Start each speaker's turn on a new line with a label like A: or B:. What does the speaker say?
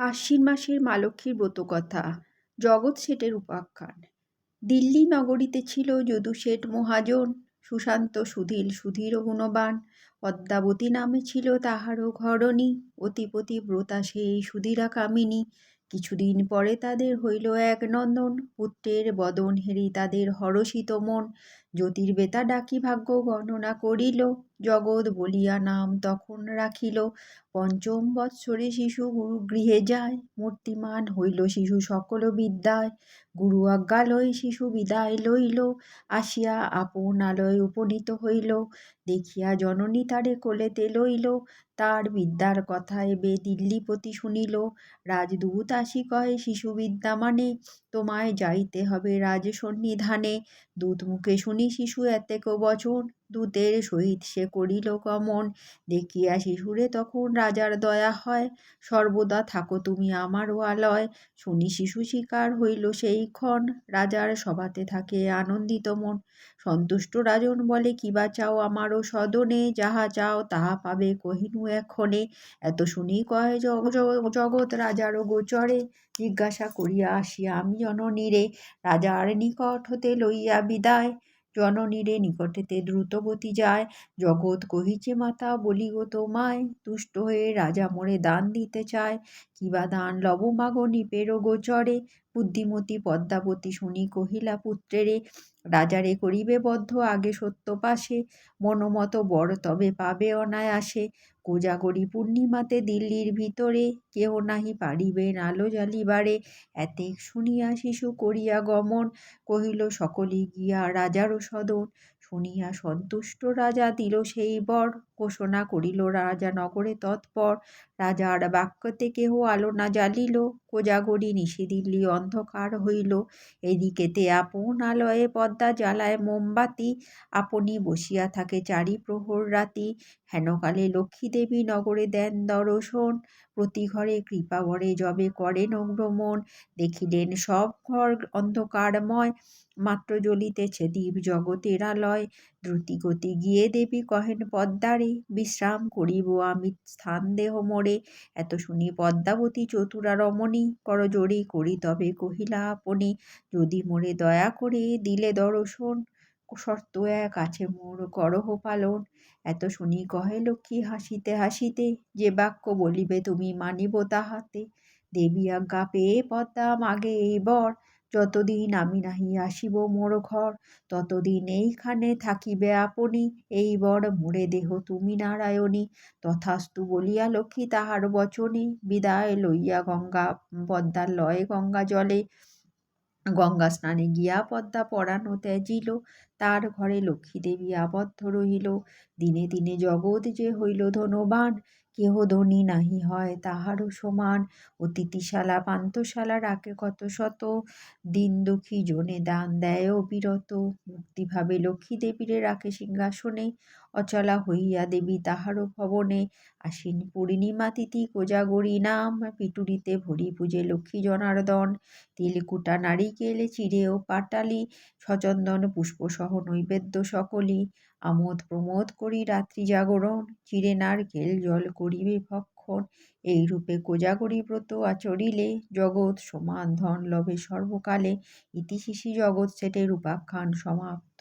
A: আশ্বিন মাসের মা লক্ষ্মীর ব্রতকথা জগৎ শেঠের উপাখ্যান। দিল্লি নগরীতে ছিল যদু শেঠ মহাজন সুশান্ত সুধীল সুধীর গুণবান। পদ্মাবতী নামে ছিল তাহারও ঘরণী। অতিপতি ব্রতা সেই সুধীরা কামিনী। কিছুদিন পরে তাদের হইল এক নন্দন। পুত্রের বদন হেরি তাদের হরষিত মন। জ্যোতির্বেতা ডাকি ভাগ্য গণনা করিল, জগৎ বলিয়া নাম তখন রাখিল। পঞ্চম বৎসরে শিশু গুরু গৃহে যায়, মূর্তিমান হইল শিশু সকল বিদ্যায়। গুরু আজ্ঞালয় শিশু বিদায় লইল, আসিয়া আপন আলয় উপনীত হইল। দেখিয়া জননী তারে কোলেতে লইল, তার বিদ্যার কথা এবে দিল্লিপতি শুনিল। রাজদূত আসি কহে শিশু বিদ্যা মানে তোমায় যাইতে হবে রাজ সন্নিধানে দূত মুখে শুনি শিশু এতেক বচন। দূতের সহিত সে করিল গমন। দেখিয়া শিশুরে তখন রাজার দয়া হয়। সর্বদা থাকো তুমি আমারও আলয়। শুনি শিশু শিকার হইল সেই ক্ষণ। রাজার সভাতে থাকে আনন্দিত মন। সন্তুষ্ট রাজন বলে কিবা চাও আমারও সদনে? যাহা চাও তাহা পাবে কহিনু এক্ষণে এত শুনি কহে জগৎ রাজারও গোচরে। জিজ্ঞাসা করিয়া আসিয়া আমি জননীরে। রাজার নিকট হতে লইয়া বিদায়। জননীরে নিকটেতে দ্রুতগতি যায়। জগৎ কহিছে, মাতা বলি গো তোমায়, তুষ্ট হয়ে রাজা মোরে দান দিতে চায়। কিবা দান লব মাগো নিপেরো গোচরে বুদ্ধিমতী পদ্মাবতী শুনি কহিলা, পুত্রেরে, রাজারে করিবে বদ্ধ আগে সত্য পাশে। মনোমত বর তবে পাবে অনায়াসে। কোজাগরি পূর্ণিমাতে দিল্লির ভিতরে। কেহ নাহি পারিবেন আলো জ্বালিবারে। এতেক শুনিয়া শিশু করিয়া গমন। কহিল, সকলে গিয়া রাজারও সদন। শুনিয়া সন্তুষ্ট রাজা দিল সেই বর। ঘোষণা করিল, রাজা নগরে তৎপর। রাজার বাক্যতে কেহ আলো না জ্বালিল। কোজাগরি নিশিদিল্লি অন্ধকার হইল। এদিকেতে আপন আলয়ে পদ্মা জ্বালায় মোমবাতি। আপনি বসিয়া থাকে চারি প্রহর রাতি। হেনকালে লক্ষ্মীদেবী নগরে দেন দর্শন। প্রতি ঘরে কৃপাবরে যবে করেন ভ্রমণ দেখিলেন সব ঘর অন্ধকারময়। মাত্র জ্বলিতেছে দ্বীপ জগতের আলয়। দ্রুতিগতি গিয়ে দেবী কহেন, পদ্মারে, বিশ্রাম করিব আমি স্থান দেহ মোরে এত শুনি পদ্মাবতী চতুরা রমণী করজোড়ে করি তবে কহিলা আপনি, যদি মোরে দয়া করে দিলে দর্শন, শর্ত এক আছে মোর করহ পালন এত শুনি কহে লক্ষ্মী হাসিতে হাসিতে, যে বাক্য বলিবে তুমি মানিব তাহাতে দেবী আজ্ঞা পেয়ে পদ্মা মাগে এই বর যতদিন আমি নাহি আসিব মোর ঘর, ততদিন এইখানে থাকিবে আপনি। এই বর মোরে দেহ তুমি নারায়ণী। তথাস্তু বলিয়া লক্ষ্মী তাহার বচনে, বিদায় লইয়া গঙ্গা, পদ্মার লয়ে গঙ্গা জলে। গঙ্গা স্নানে গিয়া পদ্মা পরানো ত্যাজিল। তার ঘরে লক্ষ্মীদেবী আবদ্ধ রহিল। দিনে দিনে জগৎ যে হইল ধনবান। কেহ ধনী নাহি হয়, তাহারও সমান। অতিথিশালা পান্থশালা রাখে কত শত। দিন দুঃখী জনে দান দেয় অবিরত। মুক্তিভাবে লক্ষ্মী দেবীরে রাখে সিংহাসনে। অচলা হইয়া দেবী তাহারও ভবনে। আশ্বিন পূর্ণিমা তিথি কোজাগরী নাম। পিটুরিতে ভরি পুজে লক্ষ্মী জনার্দন। তিলকুটা নারিকেলে, চিড়ে ও পাটালি। সচন্দন পুষ্পসহ নৈবেদ্য সকলি। আমোদ প্রমোদ করি রাত্রি জাগরণ। চিরে নারকেল জল করিবে ভক্ষণ। এইরূপে কোজাগরি ব্রত আচরিলে। জগৎ সমান ধন লভে সর্বকালে। ইতিশিশি জগৎ সেটের উপাখ্যান সমাপ্ত।